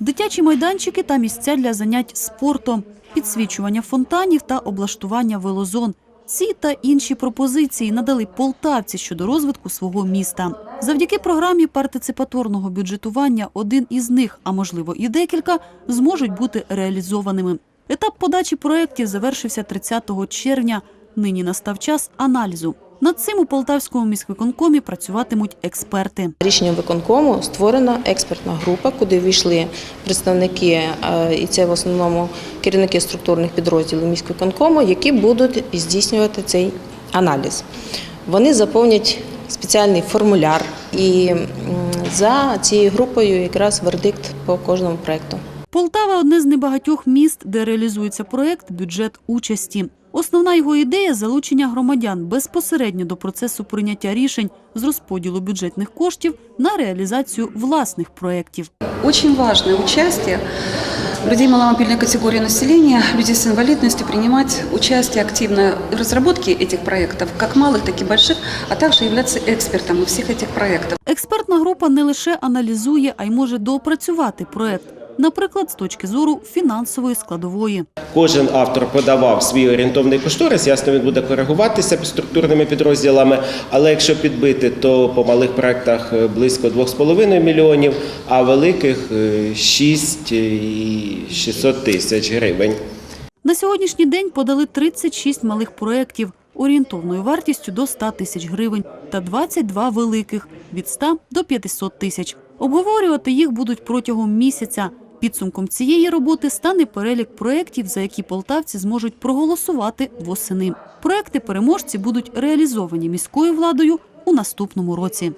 дитячі майданчики та місця для занять спортом, підсвічування фонтанів та облаштування велозон. Ці та інші пропозиції надали полтавці щодо розвитку свого міста. Завдяки програмі партиципаторного бюджетування один із них, а можливо і декілька, зможуть бути реалізованими. Етап подачі проєктів завершився 30 червня. Нині настав час аналізу. Над цим у Полтавському міськвиконкомі працюватимуть експерти. Рішенням виконкому створена експертна група, куди війшли представники, е, і це в основному керівники структурних підрозділів міськвиконкому, які будуть здійснювати цей аналіз. Вони заповнять спеціальний формуляр, і за цією групою якраз вердикт по кожному проекту. Полтава одне з небагатьох міст, де реалізується проєкт бюджет участі. Основна його ідея залучення громадян безпосередньо до процесу прийняття рішень з розподілу бюджетних коштів на реалізацію власних проєктів. Очень важное участие людей маломобильной категории населения, людей с инвалидностью, принимать участие активно в разработке этих проектов, как малых, так и больших, а также являться экспертом всех этих проектов. Експертна група не лише аналізує, а й може доопрацювати проєкт, наприклад, з точки зору фінансової складової. Кожен автор подавав свій орієнтовний кошторис. Ясно, він буде коригуватися структурними підрозділами. Але якщо підбити, то по малих проектах е, близько 2,5 мільйонів, а великих е, 6 і 600 тисяч гривень. На сьогоднішній день подали 36 малих проєктів орієнтовною вартістю до 100 тисяч гривень та 22 великих від 100 до 500 тисяч. Обговорювати їх будуть протягом місяця. Підсумком цієї роботи стане перелік проєктів, за які полтавці зможуть проголосувати восени. Проекти переможці будуть реалізовані міською владою у наступному році.